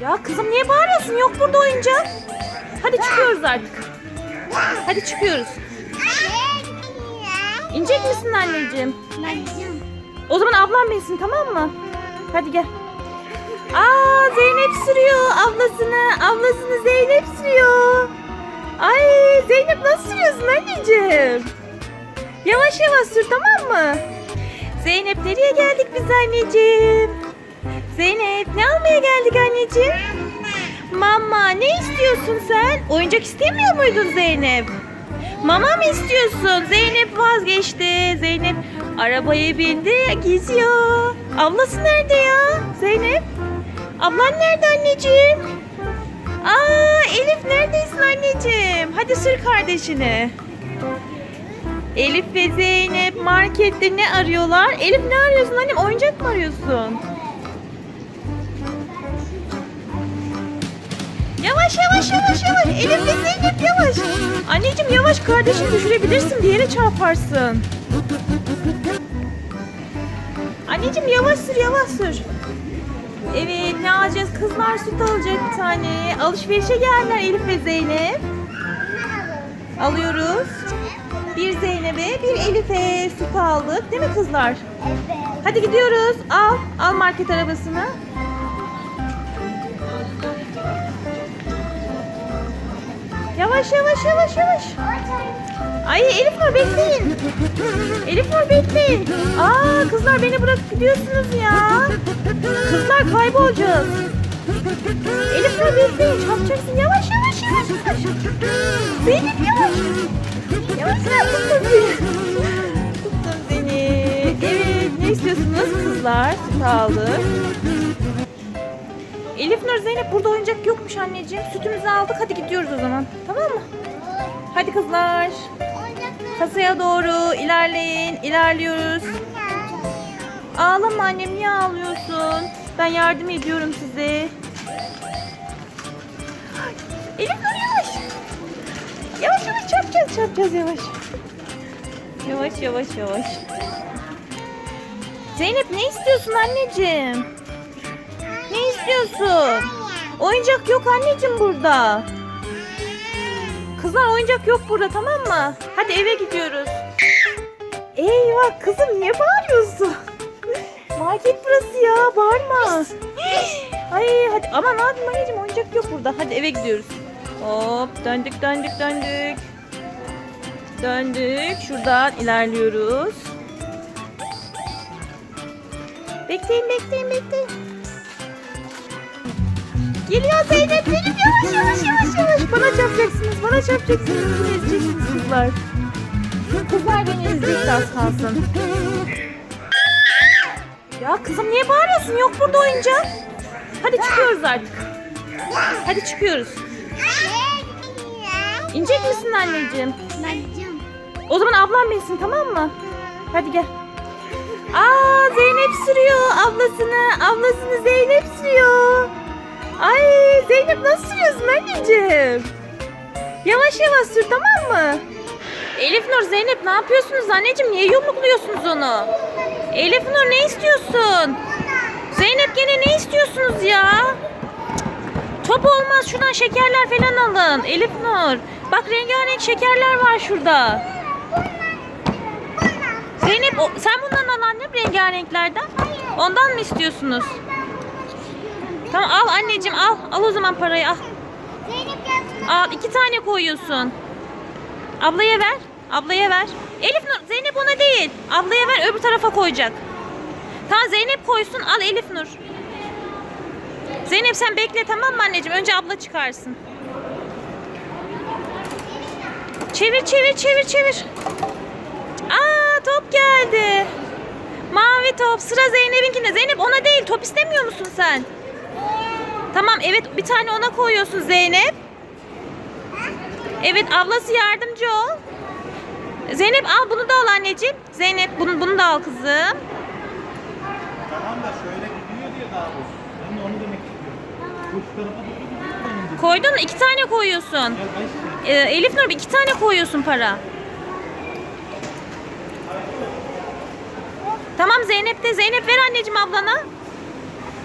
Ya kızım niye bağırıyorsun? Yok burada oyuncak. Hadi çıkıyoruz artık. Hadi çıkıyoruz. İnecek misin anneciğim? O zaman ablam binsin tamam mı? Hadi gel. Aa Zeynep sürüyor ablasını. Ablasını Zeynep sürüyor. Ay Zeynep nasıl sürüyorsun anneciğim? Yavaş yavaş sür tamam mı? Zeynep nereye geldik biz anneciğim? Zeynep ne almaya geldik anneciğim? Mama ne istiyorsun sen? Oyuncak istemiyor muydun Zeynep? Mama mı istiyorsun? Zeynep vazgeçti. Zeynep arabaya bindi geziyor. Ablası nerede ya? Zeynep? Ablan nerede anneciğim? Aa Elif neredesin anneciğim? Hadi sür kardeşini. Elif ve Zeynep markette ne arıyorlar? Elif ne arıyorsun annem? Oyuncak mı arıyorsun? Yavaş yavaş yavaş yavaş. Elif ve Zeynep yavaş. Anneciğim yavaş kardeşini düşürebilirsin. Bir yere çarparsın. Anneciğim yavaş sür yavaş sür. Evet ne alacağız? Kızlar süt alacak bir tane. Alışverişe geldiler Elif ve Zeynep. Alıyoruz. Bir Zeynep'e bir Elif'e süt aldık. Değil mi kızlar? Hadi gidiyoruz. Al. Al market arabasını. Yavaş yavaş yavaş yavaş. Ay Elif Nur bekleyin. Elif Nur bekleyin. Aa kızlar beni bırakıp gidiyorsunuz ya. Kızlar kaybolacağız. Elif Nur bekleyin. Çarpacaksın. Yavaş yavaş yavaş yavaş. Zeynep yavaş. Yavaş yavaş tuttum seni. Evet ne istiyorsunuz kızlar? Süt aldık. Elif Nur Zeynep burada oyuncak yokmuş anneciğim. Sütümüzü aldık hadi gidiyoruz o zaman. Tamam mı? Hadi kızlar. Kasaya doğru ilerleyin. İlerliyoruz. Ağlama annem niye ağlıyorsun? Ben yardım ediyorum size. Elif Nur yavaş. Yavaş yavaş çarpacağız çarpacağız yavaş. Yavaş yavaş yavaş. Zeynep ne istiyorsun anneciğim? Ne istiyorsun? Oyuncak yok anneciğim burada. Kızlar oyuncak yok burada tamam mı? Hadi eve gidiyoruz. Eyvah kızım niye bağırıyorsun? Market burası ya bağırma. Ay hadi aman ne yapayım anneciğim oyuncak yok burada. Hadi eve gidiyoruz. Hop döndük döndük döndük. Döndük. Şuradan ilerliyoruz. Bekleyin bekleyin bekleyin. Geliyor Zeynep benim yavaş yavaş yavaş yavaş. Bana çarpacaksınız bana çarpacaksınız. Beni ezeceksiniz kızlar. Kızlar beni ezecekti az kalsın. Ya kızım niye bağırıyorsun? Yok burada oyuncak. Hadi çıkıyoruz artık. Hadi çıkıyoruz. İnecek misin anneciğim? O zaman ablam binsin tamam mı? Hadi gel. Aa Zeynep sürüyor ablasını. Ablasını Zeynep sürüyor. Ay Zeynep nasıl sürüyorsun anneciğim? Yavaş yavaş sür tamam mı? Elif Nur Zeynep ne yapıyorsunuz anneciğim? Niye yumrukluyorsunuz onu? Elif Nur ne istiyorsun? Zeynep gene ne istiyorsunuz ya? Top olmaz şuradan şekerler falan alın. Elif Nur. Bak rengarenk şekerler var şurada. Zeynep sen bundan al annem rengarenklerden. Ondan mı istiyorsunuz? Tamam al anneciğim al. Al o zaman parayı al. Al iki tane koyuyorsun. Ablaya ver. Ablaya ver. Elif Nur Zeynep ona değil. Ablaya ver öbür tarafa koyacak. Tamam Zeynep koysun al Elif Nur. Zeynep sen bekle tamam mı anneciğim? Önce abla çıkarsın. Çevir çevir çevir çevir. Aa top geldi. Mavi top sıra Zeynep'inkinde. Zeynep ona değil top istemiyor musun sen? Tamam evet bir tane ona koyuyorsun Zeynep. Evet ablası yardımcı ol. Zeynep al bunu da al anneciğim. Zeynep bunu, bunu da al kızım. Tamam da şöyle gidiyor diye daha bu. Ben de onu demek istiyorum. Bu tarafa doğru. Koydun mu? İki tane koyuyorsun. Ee, Elif Nur iki tane koyuyorsun para. Tamam Zeynep de. Zeynep ver anneciğim ablana.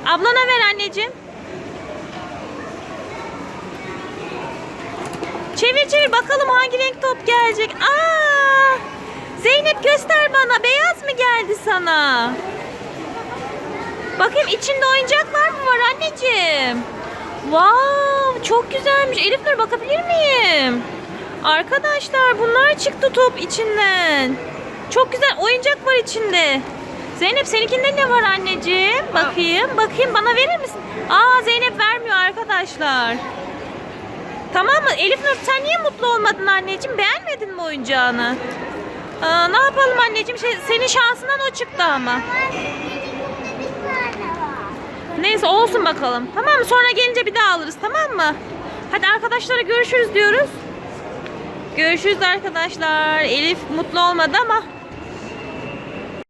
Ablana ver anneciğim. Çevir çevir bakalım hangi renk top gelecek. Aa! Zeynep göster bana. Beyaz mı geldi sana? Bakayım içinde oyuncaklar mı var anneciğim? Wow, çok güzelmiş. Elif Nur bakabilir miyim? Arkadaşlar bunlar çıktı top içinden. Çok güzel oyuncak var içinde. Zeynep seninkinde ne var anneciğim? Bakayım, bakayım bana verir misin? Aa Zeynep vermiyor arkadaşlar. Tamam mı? Elif Nur sen niye mutlu olmadın anneciğim? Beğenmedin mi oyuncağını? Aa, ne yapalım anneciğim? Şey, senin şansından o çıktı ama. Neyse olsun bakalım. Tamam mı? Sonra gelince bir daha alırız tamam mı? Hadi arkadaşlara görüşürüz diyoruz. Görüşürüz arkadaşlar. Elif mutlu olmadı ama